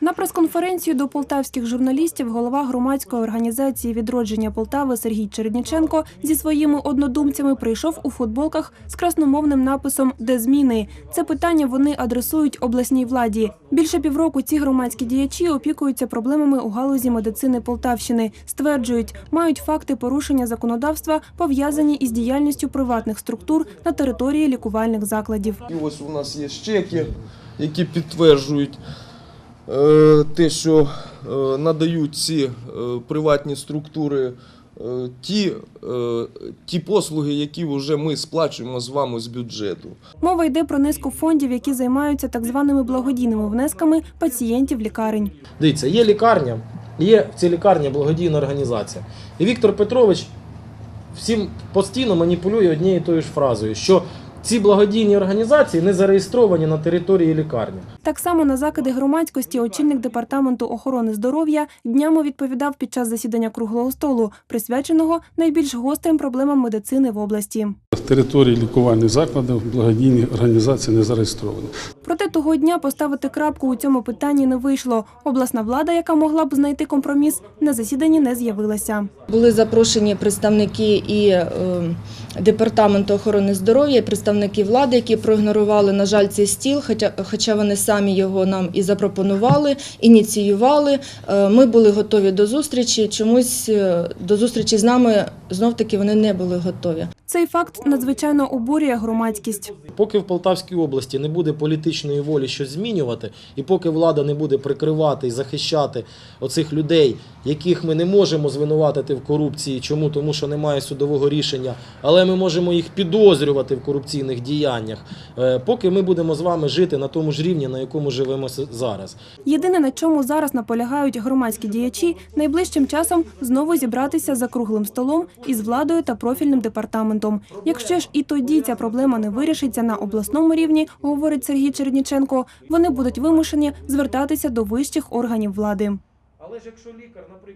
На прес-конференцію до полтавських журналістів голова громадської організації відродження Полтави Сергій Чередніченко зі своїми однодумцями прийшов у футболках з красномовним написом Де зміни. Це питання вони адресують обласній владі. Більше півроку ці громадські діячі опікуються проблемами у галузі медицини Полтавщини. Стверджують, мають факти порушення законодавства пов'язані із діяльністю приватних структур на території лікувальних закладів. І ось у нас є чеки, які підтверджують те, що е, надають ці е, приватні структури е, ті, е, ті послуги, які вже ми сплачуємо з вами з бюджету. Мова йде про низку фондів, які займаються так званими благодійними внесками пацієнтів лікарень. Дивіться, є лікарня, є в цій лікарні благодійна організація. І Віктор Петрович всім постійно маніпулює однією тою ж фразою, що ці благодійні організації не зареєстровані на території лікарні. Так само на закиди громадськості очільник департаменту охорони здоров'я днями відповідав під час засідання круглого столу, присвяченого найбільш гострим проблемам медицини в області. Території лікувальних закладів благодійні організації не зареєстровані. Проте того дня поставити крапку у цьому питанні не вийшло. Обласна влада, яка могла б знайти компроміс, на засіданні не з'явилася. Були запрошені представники і е, департаменту охорони здоров'я, і представники влади, які проігнорували, на жаль, цей стіл, хоча, хоча вони самі його нам і запропонували, ініціювали. Е, Ми були готові до зустрічі. Чомусь е, до зустрічі з нами знов таки вони не були готові. Цей факт надзвичайно обурює громадськість. Поки в Полтавській області не буде політичної волі щось змінювати, і поки влада не буде прикривати і захищати оцих людей, яких ми не можемо звинуватити в корупції, чому? Тому що немає судового рішення, але ми можемо їх підозрювати в корупційних діяннях. Е, Поки ми будемо з вами жити на тому ж рівні, на якому живемо зараз. Єдине, на чому зараз наполягають громадські діячі, найближчим часом знову зібратися за круглим столом із владою та профільним департаментом. Якщо ж і тоді ця проблема не вирішиться на обласному рівні, говорить Сергій Черніченко, вони будуть вимушені звертатися до вищих органів влади. Але ж якщо лікар, наприклад.